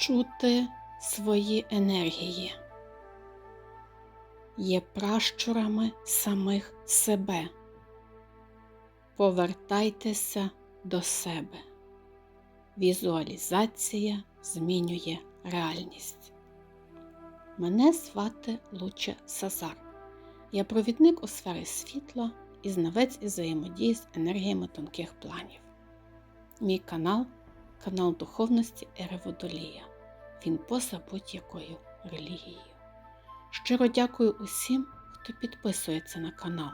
чути свої енергії. Є пращурами самих себе. Повертайтеся до себе. Візуалізація змінює реальність. Мене звати Луча Сазар. Я провідник у сфері світла і знавець із взаємодії з енергіями тонких планів. Мій канал канал духовності Ери Водолія. Він поза будь-якою релігією. Щиро дякую усім, хто підписується на канал,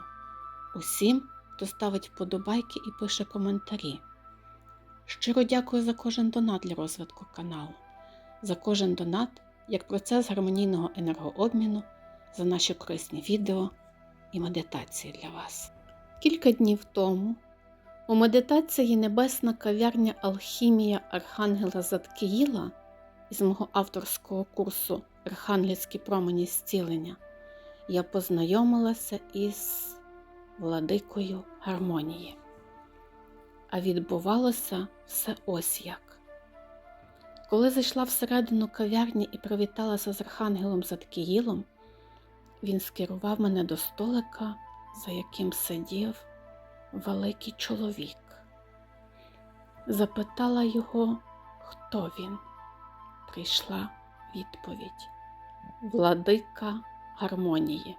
усім, хто ставить вподобайки і пише коментарі. Щиро дякую за кожен донат для розвитку каналу, за кожен донат як процес гармонійного енергообміну, за наші корисні відео і медитації для вас. Кілька днів тому у медитації Небесна кав'ярня Алхімія Архангела Заткіїла із мого авторського курсу Архангельські промені зцілення я познайомилася із владикою гармонії. А відбувалося все ось як. Коли зайшла всередину кав'ярні і привіталася з Архангелом Заткіїлом, він скерував мене до столика, за яким сидів великий чоловік. Запитала його, хто він. Прийшла відповідь Владика гармонії.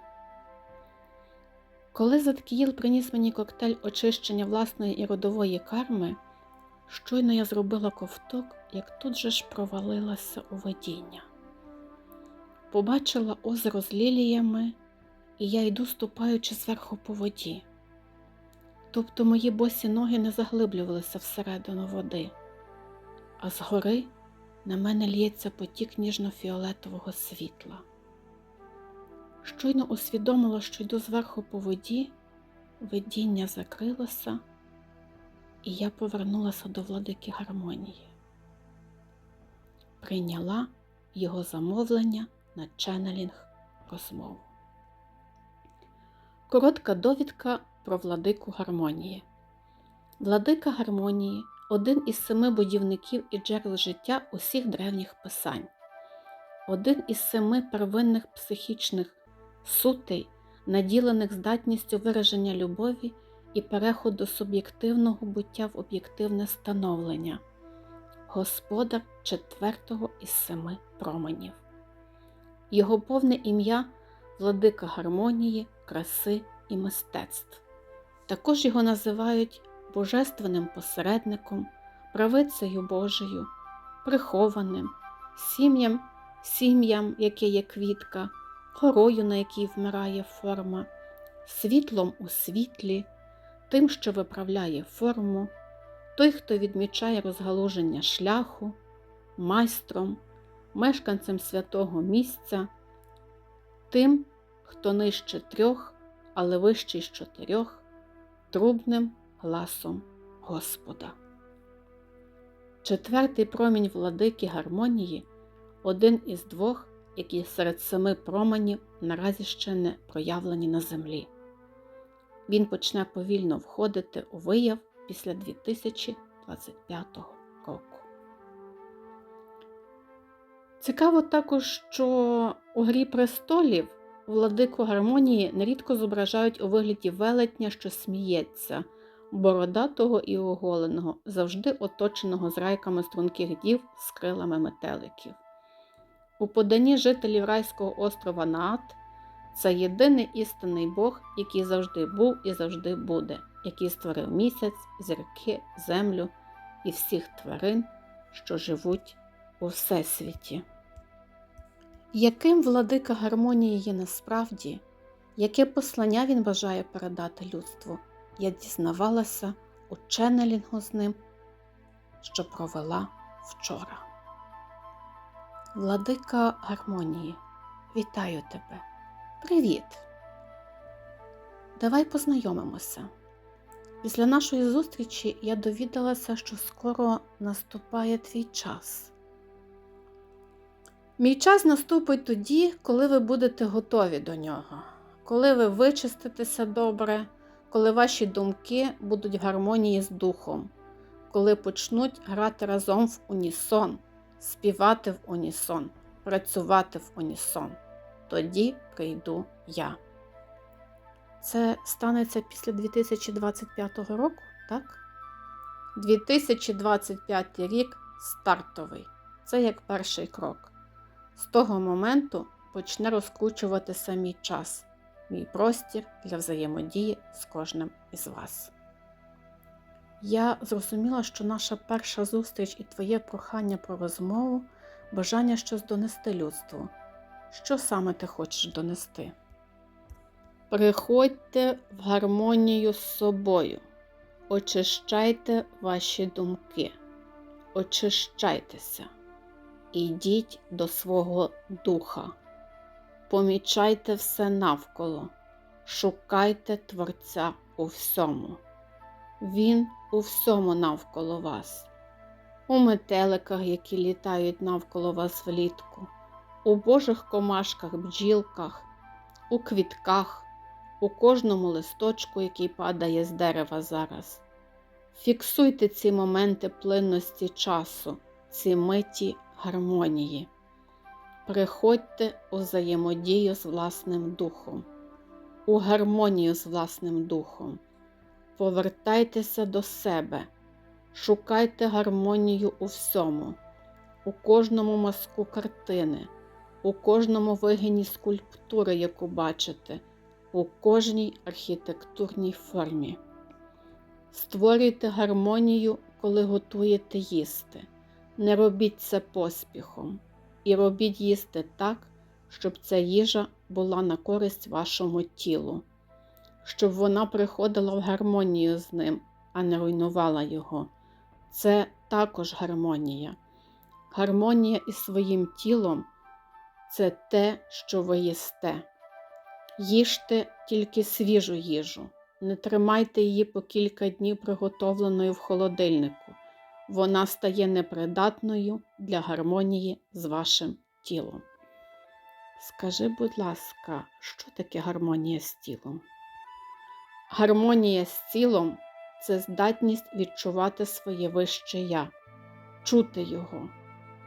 Коли Заткіїл приніс мені коктейль очищення власної і родової карми, щойно я зробила ковток, як тут же ж провалилася у видіння. Побачила озеро з ліліями, і я йду, ступаючи зверху по воді. Тобто мої босі ноги не заглиблювалися всередину води, а згори на мене лється потік ніжно-фіолетового світла. Щойно усвідомила, що йду зверху по воді, видіння закрилося, і я повернулася до владики гармонії. Прийняла його замовлення на ченнелінг розмову. Коротка довідка про владику гармонії. Владика гармонії один із семи будівників і джерел життя усіх древніх писань, один із семи первинних психічних сутей, наділених здатністю вираження любові і переходу суб'єктивного буття в об'єктивне становлення, господар четвертого із семи променів. Його повне ім'я владика гармонії, краси і мистецтв. Також його називають божественним посередником, правицею Божою, прихованим, сім'ям, сім'ям, яке є квітка, горою, на якій вмирає форма, світлом у світлі, тим, що виправляє форму, той, хто відмічає розгалуження шляху, майстром, мешканцем святого місця, тим, хто нижче трьох, але вищий з чотирьох, трубним гласом Господа. Четвертий промінь владики гармонії один із двох, які серед семи променів наразі ще не проявлені на землі. Він почне повільно входити у вияв після 2025 року. Цікаво також, що у Грі престолів владику гармонії нерідко зображають у вигляді велетня, що сміється, бородатого і оголеного, завжди оточеного зрайками струнких дів з крилами метеликів. У поданні жителів райського острова Наат це єдиний істинний Бог, який завжди був і завжди буде, який створив місяць, зірки, землю і всіх тварин, що живуть у всесвіті. Яким владика гармонії є насправді, яке послання він бажає передати людству, я дізнавалася у ченнелінгу з ним, що провела вчора. Владика гармонії, вітаю тебе. Привіт! Давай познайомимося. Після нашої зустрічі я довідалася, що скоро наступає твій час. Мій час наступить тоді, коли ви будете готові до нього, коли ви вичиститеся добре, коли ваші думки будуть в гармонії з духом, коли почнуть грати разом в унісон, співати в унісон, працювати в унісон. Тоді прийду я. Це станеться після 2025 року, так? 2025 рік стартовий. Це як перший крок. З того моменту почне розкручувати самі час, мій простір для взаємодії з кожним із вас. Я зрозуміла, що наша перша зустріч і твоє прохання про розмову бажання щось донести людству. Що саме ти хочеш донести? Приходьте в гармонію з собою, очищайте ваші думки, очищайтеся, ідіть до свого духа, помічайте все навколо, шукайте Творця у всьому. Він у всьому навколо вас, у метеликах, які літають навколо вас влітку, у божих комашках, бджілках, у квітках, у кожному листочку, який падає з дерева зараз. Фіксуйте ці моменти плинності часу, ці миті гармонії. Приходьте у взаємодію з власним духом, у гармонію з власним духом. Повертайтеся до себе, шукайте гармонію у всьому, у кожному мазку картини, у кожному вигині скульптури, яку бачите, у кожній архітектурній формі. Створюйте гармонію, коли готуєте їсти. Не робіть це поспіхом і робіть їсти так, щоб ця їжа була на користь вашому тілу щоб вона приходила в гармонію з ним, а не руйнувала його. Це також гармонія. Гармонія із своїм тілом це те, що ви їсте. Їжте тільки свіжу їжу, не тримайте її по кілька днів приготовленою в холодильнику. Вона стає непридатною для гармонії з вашим тілом. Скажи, будь ласка, що таке гармонія з тілом? Гармонія з цілом це здатність відчувати своє вище я, чути його,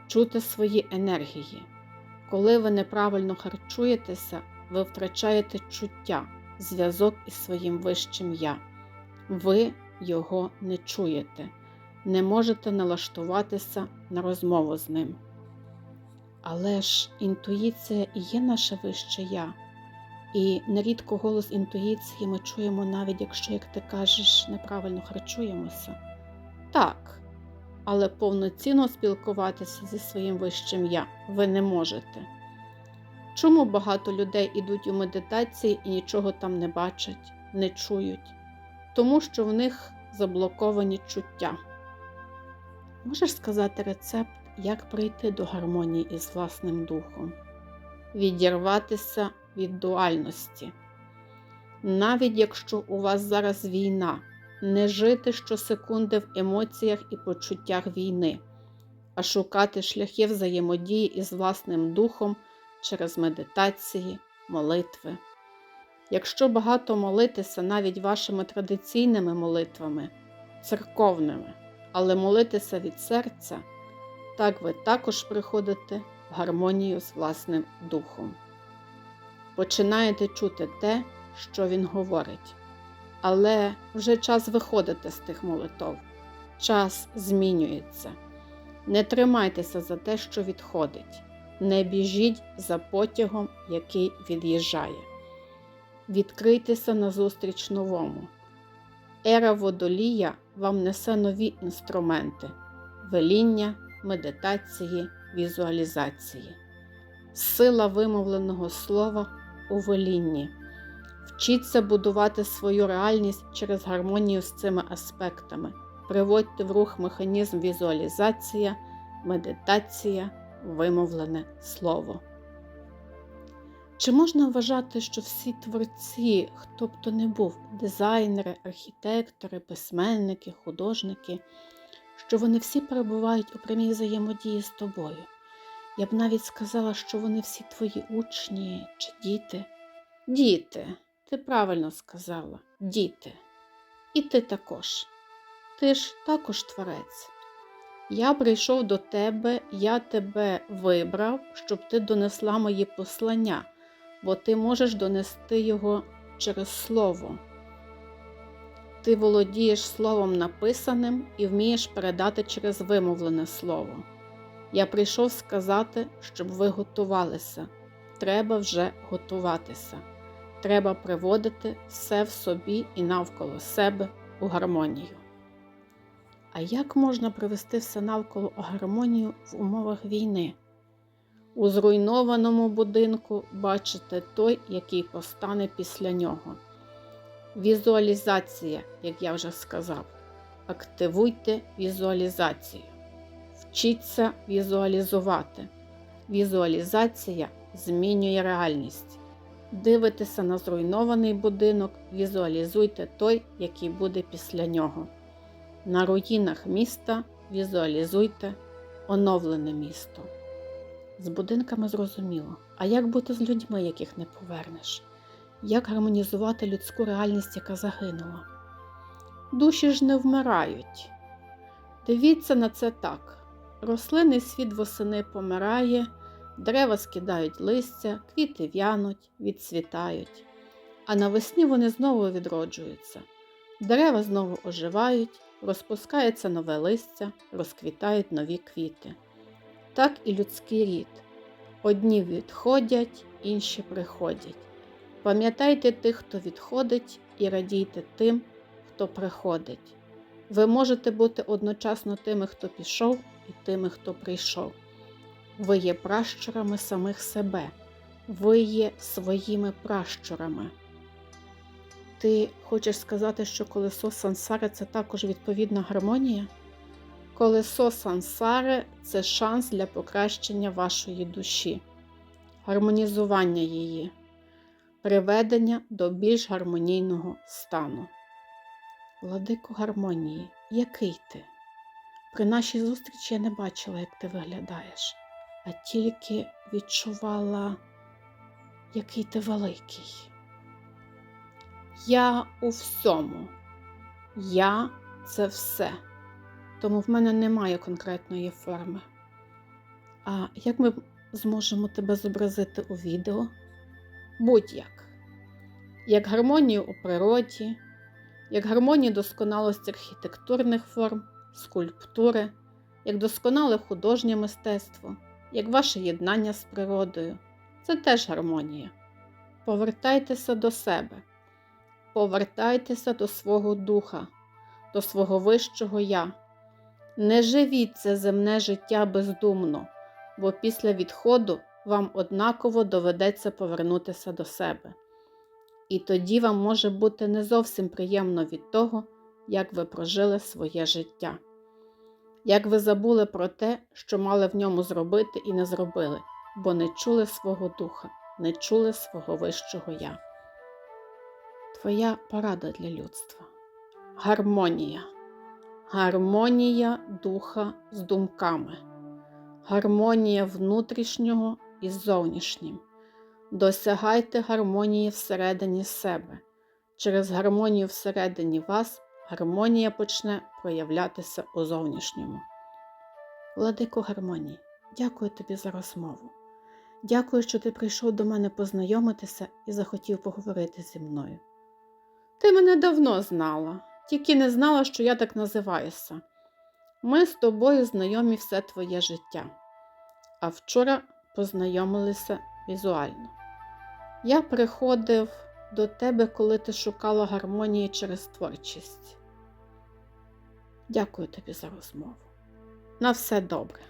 чути свої енергії. Коли ви неправильно харчуєтеся, ви втрачаєте чуття, зв'язок із своїм вищим я. Ви його не чуєте, не можете налаштуватися на розмову з ним. Але ж інтуїція і є наше вище я. І нерідко голос інтуїції ми чуємо, навіть якщо, як ти кажеш, неправильно харчуємося. Так, але повноцінно спілкуватися зі своїм вищим я ви не можете. Чому багато людей ідуть у медитації і нічого там не бачать, не чують? Тому що в них заблоковані чуття. Можеш сказати рецепт, як прийти до гармонії із власним духом? Відірватися від дуальності. Навіть якщо у вас зараз війна, не жити щосекунди в емоціях і почуттях війни, а шукати шляхи взаємодії із власним духом через медитації, молитви. Якщо багато молитися навіть вашими традиційними молитвами, церковними, але молитися від серця, так ви також приходите в гармонію з власним духом починаєте чути те, що він говорить. Але вже час виходити з тих молитов. Час змінюється. Не тримайтеся за те, що відходить. Не біжіть за потягом, який від'їжджає. Відкрийтеся назустріч новому. Ера водолія вам несе нові інструменти веління, медитації, візуалізації. Сила вимовленого слова у волінні. Вчіться будувати свою реальність через гармонію з цими аспектами. Приводьте в рух механізм візуалізація, медитація, вимовлене слово. Чи можна вважати, що всі творці, хто б то не був, дизайнери, архітектори, письменники, художники, що вони всі перебувають у прямій взаємодії з тобою? Я б навіть сказала, що вони всі твої учні чи діти. Діти, ти правильно сказала, діти. І ти також. Ти ж також творець. Я прийшов до тебе, я тебе вибрав, щоб ти донесла мої послання, бо ти можеш донести його через слово. Ти володієш словом написаним і вмієш передати через вимовлене слово. Я прийшов сказати, щоб ви готувалися. Треба вже готуватися. Треба приводити все в собі і навколо себе у гармонію. А як можна привести все навколо у гармонію в умовах війни? У зруйнованому будинку бачите той, який постане після нього. Візуалізація, як я вже сказав. Активуйте візуалізацію. Вчіться візуалізувати. Візуалізація змінює реальність. Дивитеся на зруйнований будинок, візуалізуйте той, який буде після нього. На руїнах міста візуалізуйте оновлене місто. З будинками зрозуміло. А як бути з людьми, яких не повернеш? Як гармонізувати людську реальність, яка загинула? Душі ж не вмирають. Дивіться на це так: рослинний світ восени помирає, дерева скидають листя, квіти в'януть, відцвітають, а навесні вони знову відроджуються. Дерева знову оживають, розпускається нове листя, розквітають нові квіти. Так і людський рід. Одні відходять, інші приходять. Пам'ятайте тих, хто відходить, і радійте тим, хто приходить. Ви можете бути одночасно тими, хто пішов, і тими, хто прийшов. Ви є пращурами самих себе, ви є своїми пращурами. Ти хочеш сказати, що колесо сансари це також відповідна гармонія? Колесо сансари це шанс для покращення вашої душі, гармонізування її, приведення до більш гармонійного стану. Владико гармонії, який ти? При нашій зустрічі я не бачила, як ти виглядаєш, а тільки відчувала, який ти великий. Я у всьому. Я це все. Тому в мене немає конкретної форми. А як ми зможемо тебе зобразити у відео? Будь-як. Як гармонію у природі, як гармонію досконалості архітектурних форм, скульптури, як досконале художнє мистецтво, як ваше єднання з природою. Це теж гармонія. Повертайтеся до себе, повертайтеся до свого духа, до свого вищого я. Не живіть це земне життя бездумно, бо після відходу вам однаково доведеться повернутися до себе. І тоді вам може бути не зовсім приємно від того, як ви прожили своє життя, як ви забули про те, що мали в ньому зробити і не зробили, бо не чули свого духа, не чули свого вищого я. Твоя порада для людства. Гармонія. Гармонія духа з думками, гармонія внутрішнього і зовнішнім. Досягайте гармонії всередині себе. Через гармонію всередині вас гармонія почне проявлятися у зовнішньому. Владико гармонії, дякую тобі за розмову. Дякую, що ти прийшов до мене познайомитися і захотів поговорити зі мною. Ти мене давно знала тільки не знала, що я так називаюся. Ми з тобою знайомі все твоє життя, а вчора познайомилися візуально. Я приходив до тебе, коли ти шукала гармонії через творчість. Дякую тобі за розмову. На все добре.